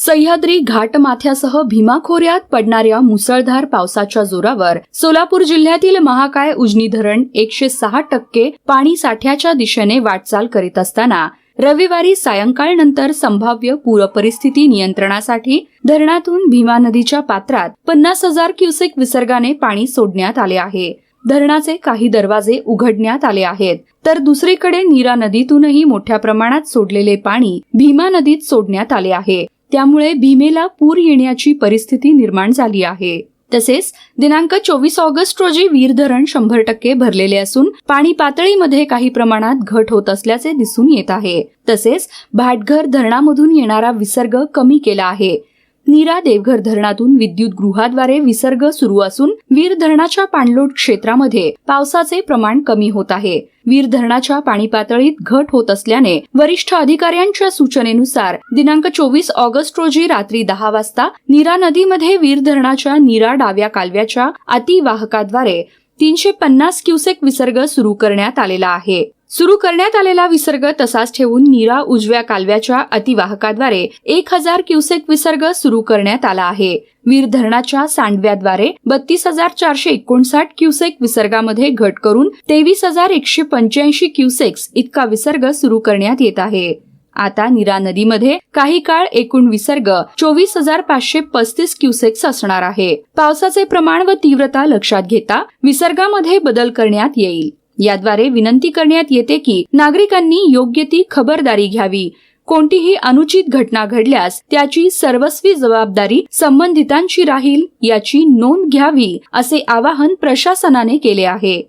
सह्याद्री घाटमाथ्यासह भीमा खोऱ्यात पडणाऱ्या मुसळधार पावसाच्या जोरावर सोलापूर जिल्ह्यातील महाकाय उजनी धरण एकशे सहा टक्के पाणी साठ्याच्या दिशेने वाटचाल करीत असताना रविवारी सायंकाळनंतर संभाव्य पूरपरिस्थिती नियंत्रणासाठी धरणातून भीमा नदीच्या पात्रात पन्नास हजार क्युसेक विसर्गाने पाणी सोडण्यात आले आहे. धरणाचे काही दरवाजे उघडण्यात आले आहेत. तर दुसरीकडे नीरा नदीतूनही मोठ्या प्रमाणात सोडलेले पाणी भीमा नदीत सोडण्यात आले आहे. त्यामुळे भीमेला पूर येण्याची परिस्थिती निर्माण झाली आहे. तसेच दिनांक चोवीस ऑगस्ट रोजी वीर धरण शंभर टक्के भरलेले असून पाणी पातळीमध्ये काही प्रमाणात घट होत असल्याचे दिसून येत आहे. तसेच भाटघर धरणामधून येणारा विसर्ग कमी केला आहे. नीरा देवघर धरणातून विद्युत गृहाद्वारे विसर्ग सुरू असून वीर धरणाच्या पाणलोट क्षेत्रामध्ये पावसाचे प्रमाण कमी होत आहे. वीर धरणाच्या पाणी पातळीत घट होत असल्याने वरिष्ठ अधिकाऱ्यांच्या सूचनेनुसार दिनांक चोवीस ऑगस्ट रोजी रात्री दहा वाजता नीरा नदीमध्ये वीर धरणाच्या नीरा डाव्या कालव्याच्या अतिवाहकाद्वारे तीनशे पन्नास क्युसेक विसर्ग सुरू करण्यात आलेला आहे. सुरू करण्यात आलेला विसर्ग तसाच ठेवून नीरा उजव्या कालव्याच्या अतिवाहकाद्वारे एक हजार क्युसेक विसर्ग सुरू करण्यात आला आहे. वीर धरणाच्या सांडव्याद्वारे बत्तीस हजार चारशे एकोणसाठ क्युसेक विसर्गामध्ये घट करून तेवीस हजार एकशे पंच्याऐंशी क्युसेक्स इतका विसर्ग सुरू करण्यात येत आहे. आता नीरा नदीमध्ये काही काळ एकूण विसर्ग चोवीस हजार पाचशे पस्तीस क्युसेक्स असणार आहे. पावसाचे प्रमाण व तीव्रता लक्षात घेता विसर्गामध्ये बदल करण्यात येईल. याद्वारे विनंती करण्यात येते की नागरिकांनी योग्य ती खबरदारी घ्यावी. कोणतीही अनुचित घटना घडल्यास त्याची सर्वस्वी जबाबदारी संबंधितांची राहील याची नोंद घ्यावी असे आवाहन प्रशासनाने केले आहे.